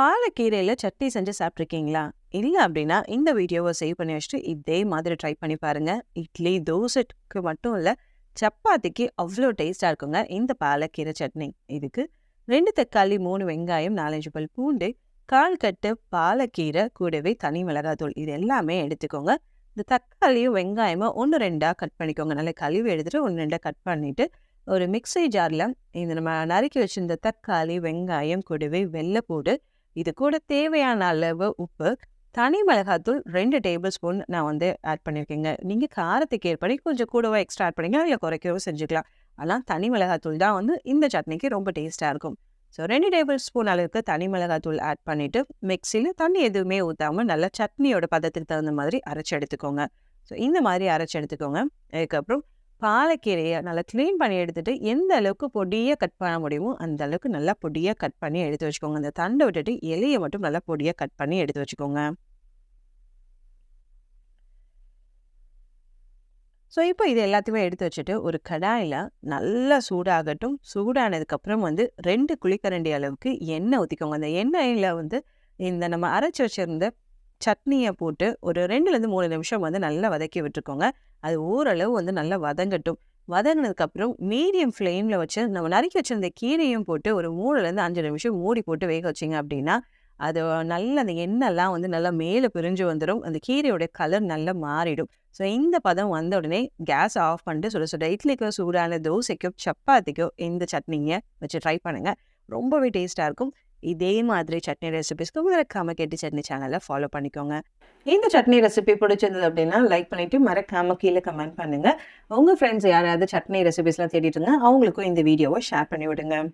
பாலக்கீரையில சட்னி செஞ்சு சாப்பிட்ருக்கீங்களா? இல்ல அப்படின்னா, இந்த வீடியோவ சேவ் பண்ணி வச்சுட்டு, இதே மாதிரி ட்ரை பண்ணி பாருங்க. இட்லி, தோசைக்கு மட்டும் இல்ல, சப்பாத்திக்கு அவ்வளோ டேஸ்ட்டா இருக்குங்க இந்த பாலக்கீரை சட்னி. இதுக்கு ரெண்டு தக்காளி, மூணு வெங்காயம், 4, 5 பல் பூண்டு, 1/4 கட்டு பாலக்கீரை, கூடவே தனி மிளகாத்தூள் இது எல்லாமே எடுத்துக்கோங்க. இந்த தக்காளியும், வெங்காயமும் 1, 2ஆ கட் பண்ணிக்கோங்க. நல்லா கழுவி எடுத்துட்டு 1, 2ஆ கட் பண்ணிட்டு, ஒரு மிக்சி ஜார்ல இந்த நம்ம நறுக்கி வச்சிருந்த தக்காளி, வெங்காயம் கூடவே வெள்ளைப்பூடு, இது கூட தேவையான அளவு உப்பு, தனி மிளகாத்தூள் ரெண்டு டேபிள் ஸ்பூன் நான் வந்து ஆட் பண்ணியிருக்கேங்க. நீங்க காரத்துக்கு ஏற்படி கொஞ்சம் கூடவோ எக்ஸ்ட்ரா ஆட் பண்ணிக்கலாம், இல்லை குறைக்கவோ செஞ்சுக்கலாம். ஆனால் தனி மிளகாத்தூள் தான் வந்து இந்த சட்னிக்கு ரொம்ப டேஸ்ட்டாக இருக்கும். ஸோ ரெண்டு டேபிள் ஸ்பூன் அளவுக்கு தனி மிளகாத்தூள் ஆட் பண்ணிட்டு, மிக்சியில் தண்ணி எதுவுமே ஊத்தாம நல்லா சட்னியோட பதத்துக்கு தகுந்த மாதிரி அரைச்சு எடுத்துக்கோங்க. ஸோ இந்த மாதிரி அரைச்சு எடுத்துக்கோங்க. அதுக்கப்புறம் பாலக்கீரைய நல்லா க்ளீன் பண்ணி எடுத்துட்டு, எந்த அளவுக்கு பொடியாக கட் பண்ண முடியுமோ, அந்த அளவுக்கு நல்லா பொடியாக கட் பண்ணி எடுத்து வச்சுக்கோங்க. அந்த தண்டை விட்டுட்டு இலையை மட்டும் நல்லா பொடியாக கட் பண்ணி எடுத்து வச்சுக்கோங்க. ஸோ இப்போ இது எல்லாத்தையுமே எடுத்து வச்சுட்டு, ஒரு கடாயில நல்லா சூடாகட்டும். சூடானதுக்கப்புறம் வந்து ரெண்டு குழிக்கரண்டி அளவுக்கு எண்ணெய் ஊத்திக்கோங்க. அந்த எண்ணெயில் வந்து இந்த நம்ம அரைச்சி வச்சிருந்த சட்னியை போட்டு ஒரு 2லேருந்து 3 நிமிஷம் வந்து நல்லா வதக்கி விட்டுருக்கோங்க அது ஓரளவு வந்து நல்லா வதங்கட்டும். வதங்கினதுக்கப்புறம் மீடியம் ஃப்ளேம்ல வச்சு நம்ம நறுக்கி வச்சிருந்த கீரையும் போட்டு ஒரு 3லேருந்து 5 நிமிஷம் மூடி போட்டு வேக வச்சீங்க அப்படின்னா, அது நல்ல அந்த எண்ணெய்லாம் வந்து நல்லா மேலே பிரிஞ்சு வந்துடும் அந்த கீரையோட கலர் நல்லா மாறிடும். ஸோ இந்த பதம் வந்த உடனே கேஸ் ஆஃப் பண்ணிட்டு சுட சுட இட்லிக்கோ, சூடான தோசைக்கோ, சப்பாத்திக்கோ இந்த சட்னிங்க வச்சு ட்ரை பண்ணுங்க. ரொம்பவே டேஸ்ட்டாக இருக்கும். இதே மாதிரி சட்னி ரெசிபீஸ்க்கு மறக்காம கெட்டி சட்னி சேனலை ஃபாலோ பண்ணிக்கோங்க. இந்த சட்னி ரெசிபி பிடிச்சிருந்தது அப்படின்னா, லைக் பண்ணிட்டு மறக்காம கீழே கமெண்ட் பண்ணுங்க. உங்க ஃப்ரெண்ட்ஸ் யாராவது சட்னி ரெசிபீஸ்லாம் தேடிட்டு இருந்தா, அவங்களுக்கும் இந்த வீடியோவை ஷேர் பண்ணி விடுங்க.